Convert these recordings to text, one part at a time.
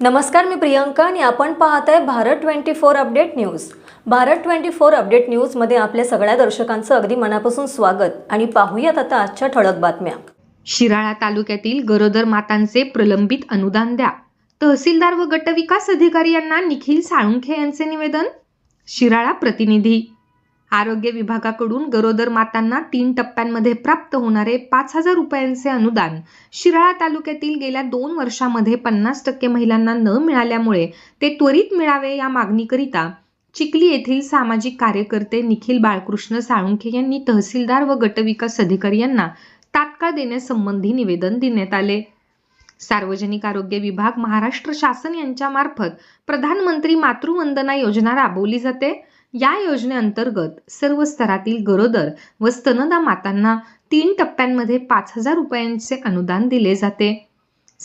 नमस्कार मी प्रियंका आणि आपण पाहत आहे Bharat twenty four update news. Bharat twenty four update न्यूजमध्ये आपल्या सगळ्या दर्शकांचं अगदी मनापासून स्वागत आणि पाहूयात आता आजच्या ठळक बातम्या. शिराळा तालुक्यातील गरोदर मातांचे प्रलंबित अनुदान द्या. तहसीलदार व गटविकास अधिकारी यांना निखिल साळुंखे यांचे निवेदन. शिराळा प्रतिनिधी आरोग्य विभागाकडून गरोदर मातांना तीन टप्प्यांमध्ये प्राप्त होणारे पाच हजार रुपयांचे अनुदान. शिराळा तालुक्यातील गेल्या दोन वर्षामध्ये पन्नास टक्के महिलांना न मिळाल्यामुळे ते त्वरित मिळावे या मागणीकरिता चिखली येथील सामाजिक कार्यकर्ते निखिल बाळकृष्ण साळुंखे यांनी तहसीलदार व गटविकास अधिकारी यांना तात्काळ देण्यासंबंधी निवेदन देण्यात आले. सार्वजनिक आरोग्य विभाग महाराष्ट्र शासन यांच्यामार्फत प्रधानमंत्री मातृवंदना योजना राबवली जाते. या योजनेअंतर्गत सर्व स्तरातील गरोदर व स्तनदा मातांना तीन टप्प्यांमध्ये पाच हजार रुपयांचे अनुदान दिले जाते.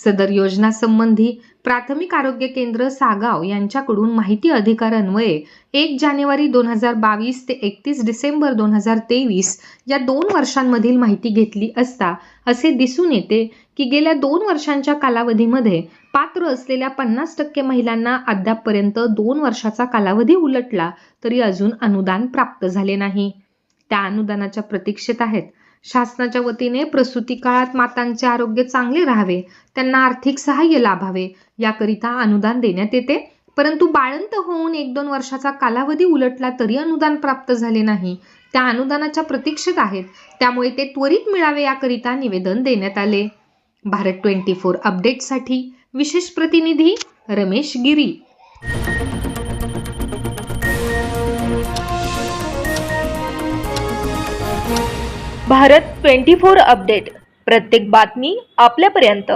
सदर योजना संबंधी प्राथमिक आरोग्य केंद्र सागाव यांच्याकडून माहिती अधिकार अन्वये एक जानेवारी दोन हजार बावीस ते एकतीस डिसेंबर दोन हजार तेवीस या दोन वर्षांमधील माहिती घेतली असता असे दिसून येते की गेल्या दोन वर्षांच्या कालावधीमध्ये पात्र असलेल्या पन्नास टक्के महिलांना अद्यापपर्यंत दोन वर्षाचा कालावधी उलटला तरी अजून अनुदान प्राप्त झाले नाही. त्या अनुदानाच्या प्रतीक्षेत आहेत शासनाच्या वतीने प्रसूती काळात मातांचे आरोग्य चांगले राहावे त्यांना आर्थिक सहाय्य लाभावे याकरिता अनुदान देण्यात येते. परंतु बाळंत होऊन एक दोन वर्षाचा कालावधी उलटला तरी अनुदान प्राप्त झाले नाही. त्या अनुदानाच्या प्रतीक्षेत आहेत. त्यामुळे ते त्वरित मिळावे याकरिता निवेदन देण्यात आले. भारत ट्वेंटी फोर अपडेटसाठी विशेष प्रतिनिधी Ramesh Giri. Bharat twenty four update. प्रत्येक बातमी आपल्यापर्यंत.